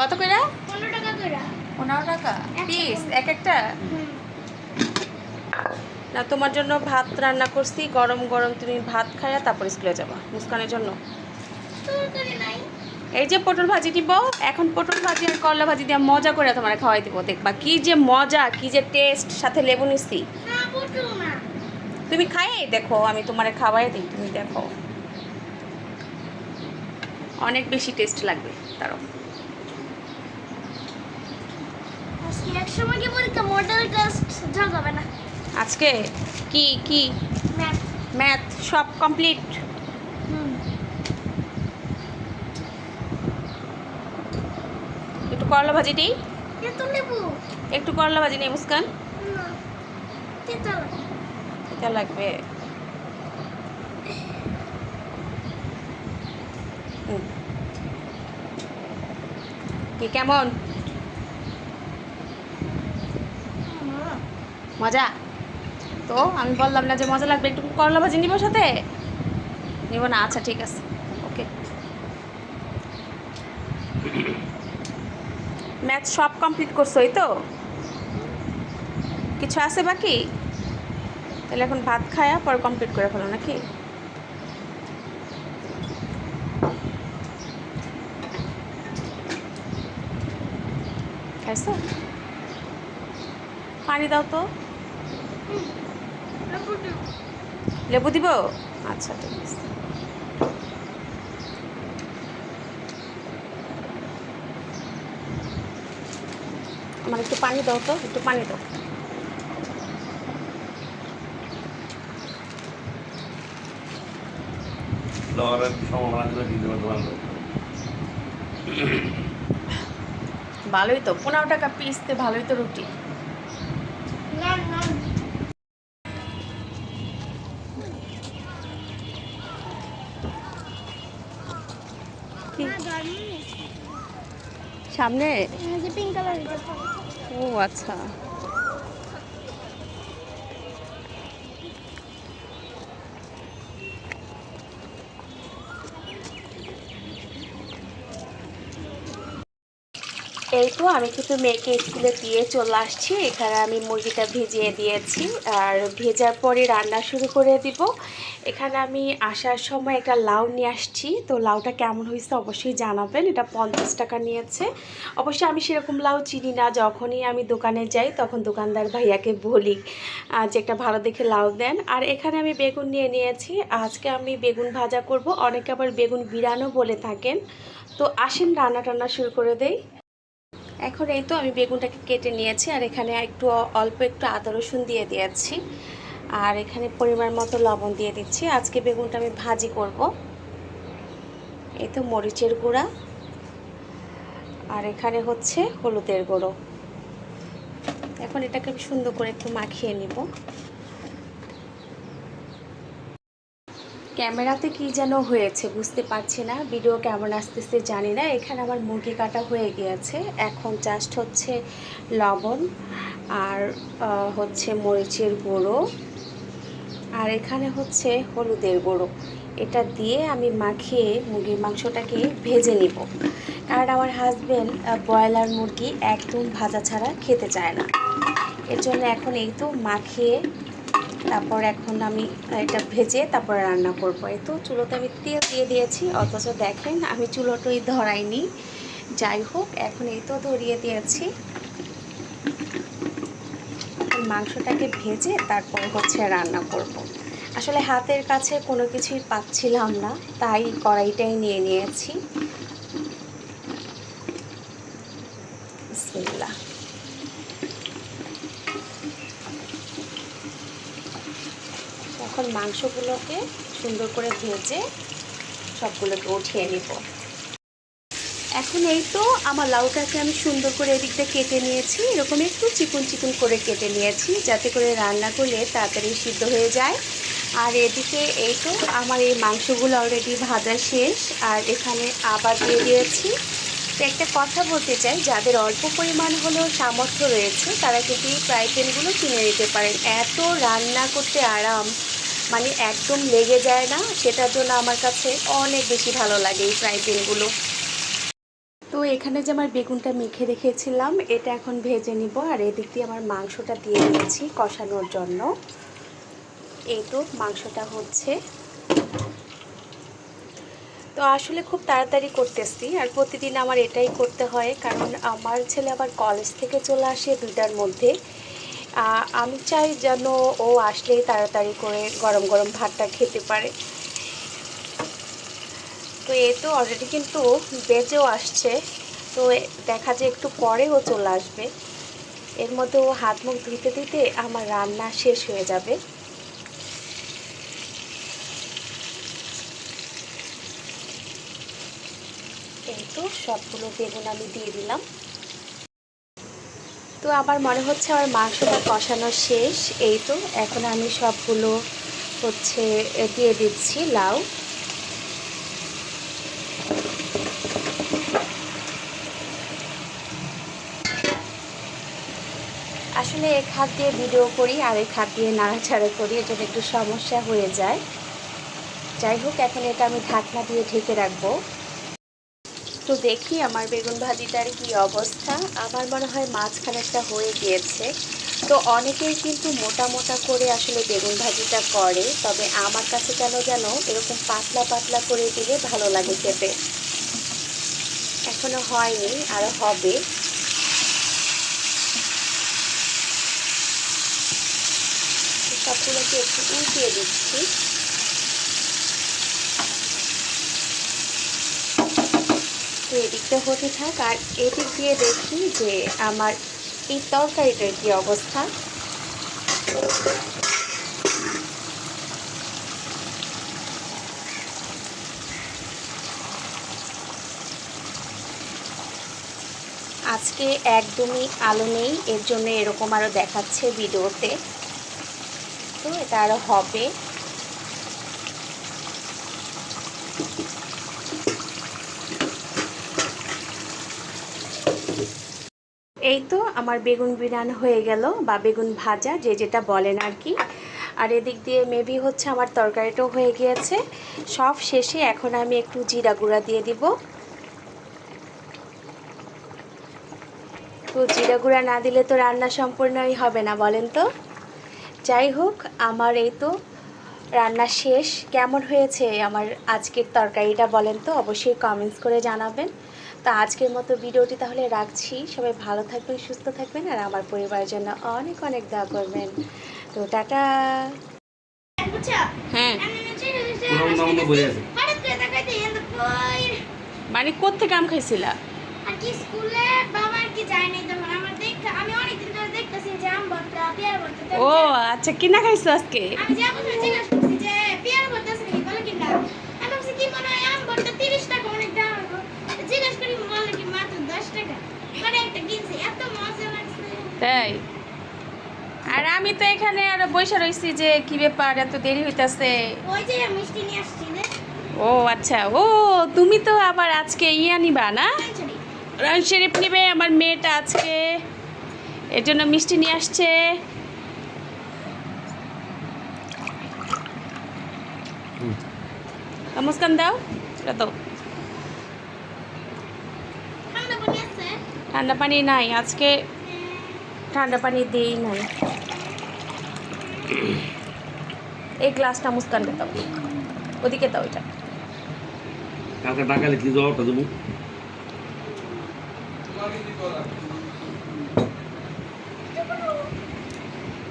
কত করে? পনেরো টাকা করে। পনেরো টাকা। পিস এক একটা? না তোমার জন্য ভাত রান্না করছি গরম গরম তুমি ভাত খাইয়া তারপর স্কুলে যাবা মুস্কানের জন্য। এই যে পটল ভাজি দিব এখন পটল ভাজি আর করলা ভাজি দিয়ে মজা করে তোমার খাওয়াই দিব দেখবা কি যে মজা কি যে টেস্ট সাথে লেবু নিছি। তুমি খাই দেখো আমি তোমার খাওয়াই দিই তুমি দেখো। অনেক বেশি টেস্ট লাগবে তারও আজকে একসময় কি পরীক্ষা মডেল টেস্ট জগাবে না। আজকে? কি কি? ম্যাথ ম্যাথ সব কমপ্লিট একটু করলা ভাজি দিই একটু করলা ভাজি নেই মুস্কান। তেতো লাগবে। কি কেমন? মজা? তো আমি বললাম না যে মজা লাগবে, একটু করলা ভাজি নিব সাথে? নিব না আচ্ছা ঠিক আছে, ওকে। ম্যাথ সব কমপ্লিট করছ এই তো? কিছু আছে বাকি? তাহলে এখন ভাত খায়া পরে কমপ্লিট করে ফেলো নাকি? খাইছো? পানি দাও তো। লেবু দিব? আচ্ছা ঠিক আছে। আমার একটু পানি দাও তো একটু পানি দাও। ভালোই তো পনেরো টাকা পিস তে ভালোই তো রুটি। সামনে? ও আচ্ছা। এই তো আমি কিন্তু মেয়েকে স্কুলে দিয়ে চলে আসছি। এখানে আমি মুরগিটা ভিজিয়ে দিয়েছি আর ভেজার পরে রান্না শুরু করে দিব। এখানে আমি আসার সময় একটা লাউ নিয়ে আসছি। তো লাউটা কেমন হয়েছে অবশ্যই জানাবেন। এটা পঞ্চাশ টাকা নিয়েছে। অবশ্যই আমি সেরকম লাউ চিনি না। যখনই আমি দোকানে যাই, তখন দোকানদার ভাইয়াকে বলি যে একটা ভালো দেখে লাউ দেন। আর এখানে আমি বেগুন নিয়ে নিয়েছি। আজকে আমি বেগুন ভাজা করব। অনেকে আবার বেগুন বিরানো বলে থাকেন। তো আসেন রান্না টান্না শুরু করে দেই। এখন এই তো আমি বেগুনটাকে কেটে নিয়েছি, আর এখানে একটু অল্প একটু আদা রসুন দিয়ে দিয়েছি। আর এখানে পরিমাণ মতো লবণ দিয়ে দিচ্ছি। আজকে বেগুনটা আমি ভাজি করব। এই তো মরিচের গুঁড়া। আর এখানে হচ্ছে হলুদের গুঁড়ো। এখন এটাকে আমি সুন্দর করে একটু মাখিয়ে নিব। ক্যামেরাতে কি যেন হয়েছে বুঝতে পারছি না। ভিডিও কেমন আসতেছে জানি না। এখানে আমার মুরগি কাটা হয়ে গিয়েছে। এখন জাস্ট হচ্ছে লবণ আর হচ্ছে মরিচের গুঁড়ো। আর এখানে হচ্ছে হলুদের গুঁড়ো। এটা দিয়ে আমি মাখিয়ে মুরগির মাংসটাকে ভেজে নিব। কারণ আমার হাজবেন্ড ব্রয়লার মুরগি একদম ভাজা ছাড়া খেতে চায় না। এর জন্য এখন এই তো মাখিয়ে তারপর এখন আমি এটা ভেজে তারপর রান্না করব। এই তো চুলোতে আমি তেল দিয়ে দিয়েছি, অথচ দেখেন আমি চুলোটাই ধরাইনি। যাই হোক, এখন এই তো ধরিয়ে দিয়েছি। মাংসটাকে ভেজে তারপর হচ্ছে রান্না করব। আসলে হাতের কাছে কোনো কিছুই পাচ্ছিলাম না, তাই কড়াইটাই নিয়ে নিয়েছি। এখন মাংসগুলোকে সুন্দর করে ভেজে সবগুলোকে উঠিয়ে নিব। এখন এই তো আমার লাউটাকে আমি সুন্দর করে এদিকটা কেটে নিয়েছি। এরকম একটু চিকুন চিকুন করে কেটে নিয়েছি যাতে করে রান্না করলে তাড়াতাড়ি সিদ্ধ হয়ে যায়। আর এদিকে এই তো আমার এই মাংসগুলো অলরেডি ভাজা শেষ। আর এখানে আবার দিয়ে দিয়েছি। তো একটা কথা বলতে চাই, যাদের অল্প পরিমাণ হলেও সামর্থ্য রয়েছে, তারা কিন্তু এই ফ্রাই প্যানগুলো কিনে নিতে পারেন। এত রান্না করতে আরাম। মানে একদম লেগে যায় না, সেটার জন্য আমার কাছে অনেক বেশি ভালো লাগে এই ফ্রাই প্যানগুলো তো এখানে যে আমার বেগুনটা মেখে রেখেছিলাম, এটা এখন ভেজে নিব আর এদিক দিয়ে আমার মাংসটা দিয়ে দিয়েছি কষানোর জন্য। এই তো মাংসটা হচ্ছে। তো আসলে খুব তাড়াতাড়ি করতেছি আর প্রতিদিন আমার এটাই করতে হয়, কারণ আমার ছেলে আবার কলেজ থেকে চলে আসে দুইটার মধ্যে। আমি চাই যেন ও আসলেই তাড়াতাড়ি করে গরম গরম ভাতটা খেতে পারে। তো এ তো অলরেডি কিন্তু বেজেও আসছে। তো দেখা যায় একটু পরে ও চলে আসবে। এর মধ্যে ও হাত মুখ ধুতে দিতে আমার রান্না শেষ হয়ে যাবে। এই তো সবগুলো বেগুন আমি দিয়ে দিলাম। তো আমার মনে হচ্ছে আমার মাংসটা কষানো শেষ। এই তো, এখন আমি সবগুলো হচ্ছে দিয়ে দিচ্ছি লাউ। আসলে এক হাত দিয়ে ভিডিও করি আর এক হাত দিয়ে নাড়াচাড়া করি এজন্য একটু সমস্যা হয়ে যায়। যাই হোক, এখন এটা আমি ঢাকনা দিয়ে ঢেকে রাখব। তো দেখি আমার বেগুন ভাজিটার কি অবস্থা। আমার মনে হয় মাঝখানেরটা হয়ে গিয়েছে। তো অনেকেই কিন্তু মোটা মোটা করে আসলে বেগুন ভাজিটা করে, তবে আমার কাছে কেন যেন এরকম পাতলা পাতলা করে দিলে ভালো লাগে খেতে। এখনও হয়নি, আর হবে। সবগুলোকে একটু উল্টিয়ে দিচ্ছি। তো এদিকটা হতে থাক, আর এদিক দিয়ে দেখি যে আমার এই তরকারিটার কি অবস্থা। আজকে একদমই আলো নেই, এর জন্য এরকম আরও দেখাচ্ছে ভিডিওতে। তো এটা আরও হবে। এই তো আমার বেগুন বিরান হয়ে গেল বা বেগুন ভাজা, যে যেটা বলেন আর কি। আর এদিক দিয়ে মেবি হচ্ছে আমার তরকারিটাও হয়ে গিয়েছে। সব শেষে এখন আমি একটু জিরা গুঁড়া দিয়ে দিব। তো জিরা গুঁড়া না দিলে তো রান্না সম্পূর্ণই হবে না, বলেন তো। যাই হোক, আমার এই তো রান্না শেষ। কেমন হয়েছে আমার আজকের তরকারিটা, বলেন তো? অবশ্যই কমেন্টস করে জানাবেন। তো আজকের মতো ভিডিওটি তাহলে রাখছি। সবাই ভালো থাকবেন সুস্থ থাকবেন আর আমার পরিবারের জন্য অনেক অনেক দোয়া করবেন। তো টাটা। হ্যাঁ। মানে কোথেকে আম খাইছিলা? আর কি স্কুলে বাবা আর কি যায় তখন। আমার দেখ আমি অনেকদিন ধরে দেখতেছি যে আম ভর্তা পেয়ারা ভর্তা। ও আচ্ছা। কিনা খাইছো আজকে? আমি যা জিজ্ঞাসা করছি যে পেয়ারা ভর্তা আছে নাকি বলে কিনা আমি ভাবছি কি মনে হয় আম ভর্তা তিরিশ টাকা অনেক দাম হবে জিজ্ঞাসা করি বলে কি মাত্র দশ টাকা মানে একটা কিনছি এত মজা লাগছে তাই আর আমি তো এখানে আর বসে রইছি যে কি ব্যাপার এত দেরি হইতাছে। ওই যে মিষ্টি নিয়ে আসছি ও আচ্ছা ও তুমি তো আবার আজকে ইয়া নিবা না? কোরআন শরীফ নিবে আমার মেয়েটা আজকে। এর জন্য মিষ্টি নিয়ে আসছে। মুস্কান দাও এটা দাও। ঠান্ডা পানি ঠান্ডা পানি নাই আজকে ঠান্ডা পানি দেই নাই। এই গ্লাসটা মুস্কানকে দাও। ওদিকে দাও এটা। কালকে টাকা লিখলি জবাবটা দেবো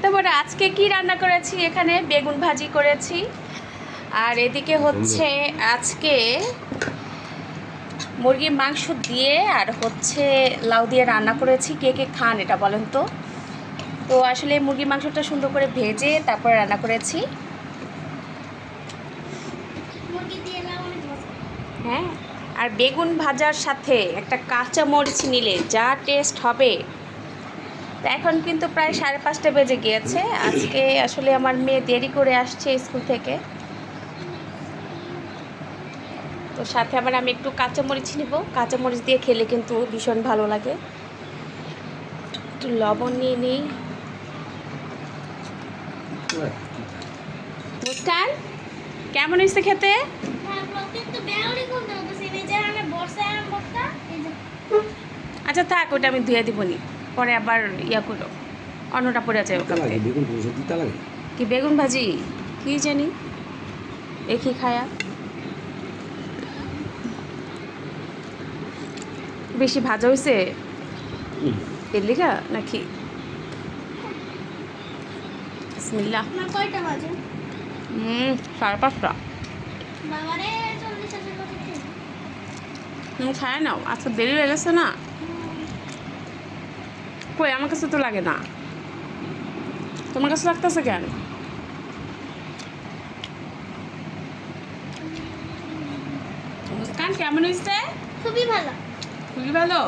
তারপরে আজকে কি রান্না করেছি? এখানে বেগুন ভাজি করেছি। আর এদিকে হচ্ছে আজকে মুরগির মাংস দিয়ে আর হচ্ছে লাউ দিয়ে রান্না করেছি। কে কে খান এটা বলেন তো? তো আসলে মুরগির মাংসটা সুন্দর করে ভেজে তারপরে রান্না করেছি। হ্যাঁ আর বেগুন ভাজার সাথে একটা কাঁচা মরিচ নিলে যা টেস্ট হবে। তা এখন কিন্তু প্রায় সাড়ে পাঁচটা বেজে গিয়েছে। আজকে আসলে আমার মেয়ে দেরি করে আসছে স্কুল থেকে। তো সাথে আবার আমি একটু কাঁচা মরিচ নিব। কাঁচা মরিচ দিয়ে খেলে কিন্তু ভীষণ ভালো লাগে। একটু লবণ নিয়ে নিই। মুস্কান কেমন হয়েছে খেতে? তারপর কিন্তু বেউলি কোনটা হচ্ছে এই যে আমি বর্ষা আম ভর্তা এই যে। আচ্ছা থাক ওটা আমি ধুয়ে দিবনি। পরে আবার ইয়া করো। অন্যটা পড়ে আছে কি বেগুন ভাজি? কি জানি? দেখি খায়া? বেশি ভাজা হয়েছে। এর লিগা নাকি? হুম সাড়ে পাঁচটা। খায় নাও আচ্ছা দেরি হয়ে গেছে না? কই আমার কাছে তো লাগে না। তোমার কাছে লাগতেছে কেন? মুস্কান কেমন হয়েছে? খুবই ভালো। খুবই ভালো?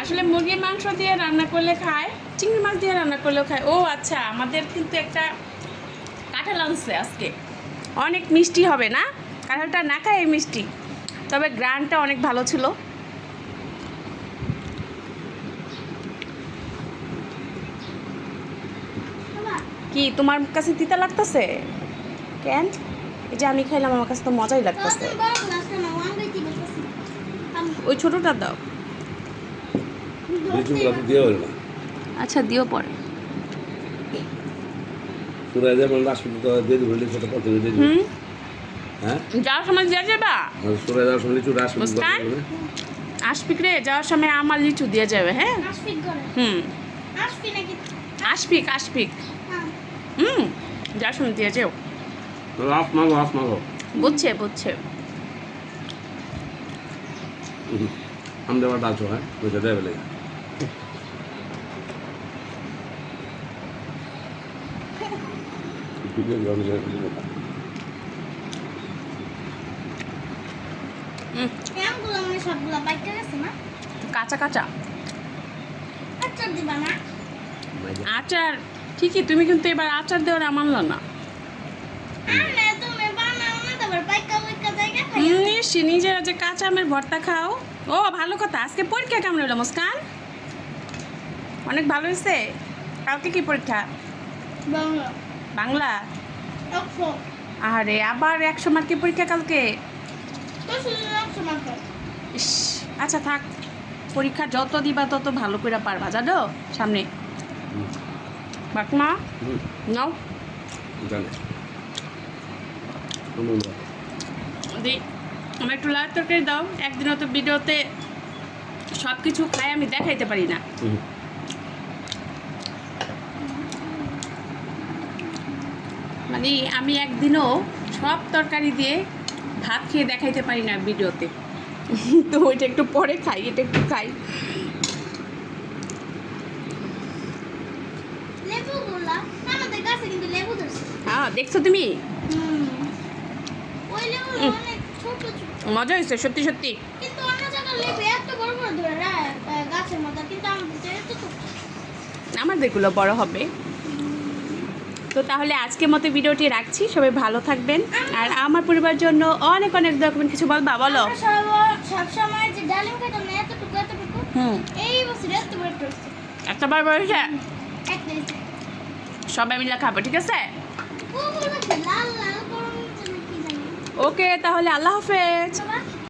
আসলে মুরগির মাংস দিয়ে রান্না করলে খায়? চিংড়ি মাছ দিয়ে রান্না করলেও খায়। ও আচ্ছা আমাদের কিন্তু একটা কাঁঠাল আনছে আজকে। অনেক মিষ্টি হবে না? কাঁঠালটা না খায় এই মিষ্টি। তবে গ্রানটা অনেক ভালো ছিল। কি, তোমার কাছে তিতা লাগতেছে? কেন? এই যে আমি খাইলাম, আমার কাছে তো মজাই লাগতেছে। ওই ছোটোটা দাও। আচ্ছা দিও পরে। তোরা রাসপুর তো দিয়ে দিবি সেটা কত দিয়ে দিবি। হ্যাঁ? যাওয়ার সময় দিয়ে যাবা? তোরা যাওয়ার সময় লিচু রাসপুর মুস্কান? আসপিক রে যাওয়ার সময় আমার লিচু দিয়ে যাবে হ্যাঁ? আশফিক করে হুম। আশফি নাকি? আসপিক হ্যাঁ। হুম যাওয়ার সময় দিয়ে যাও। লাফ মাগো লাফ মাগো বুঝছে বুঝছে। আমি আবার ডালছো হ্যাঁ? বুঝে দেবে লেগে। না কাঁচা কাঁচা আচ্ছা দিবা না আচার ঠিকই তুমি কিন্তু এবার আচার দেওয়ার না নিজেরা যে কাঁচা আমের ভর্তা খাও ও ভালো কথা আজকে পরীক্ষা কেমন হলো মুস্কান অনেক ভালো হয়েছে কালকে কি পরীক্ষা বাংলা বাংলা? আরে আবার একশো মার্কের পরীক্ষা কালকে? ইস আচ্ছা থাক। পরীক্ষা যত দিবা তত ভালো করে পারবা জানো? সামনে। বাকমা নাও। দি আমার একটু লাল তরকারি দাও। একদিনও তো ভিডিওতে সব কিছু খাই আমি দেখাইতে পারি না। মানে আমি একদিনও সব তরকারি দিয়ে ভাত খেয়ে দেখাইতে পারি না ভিডিওতে। তো ওইটা একটু পরে খাই এটা একটু খাই। গুলা হ্যাঁ দেখছ তুমি? মজা হয়েছে সত্যি সত্যি। কিন্তু অন্য জায়গায় লেবু এত বড় বড় ধরে রায় গাছের মতো কিন্তু আমাদের ছোট। বড় হবে। তো তাহলে আজকের মতো ভিডিওটি রাখছি। সবাই ভালো থাকবেন। আর আমার পরিবার জন্য অনেক অনেক ডকুমেন্ট কিছু বলবা বলো। আমরা সব সব সময় যে ডালিম খেতাম না এতটুকু এতটুকু। হুম। এই বছর এত বড় একটা বার কেজি সবাই মিলে খাব ঠিক আছে? ওকে তাহলে আল্লাহ হাফেজ।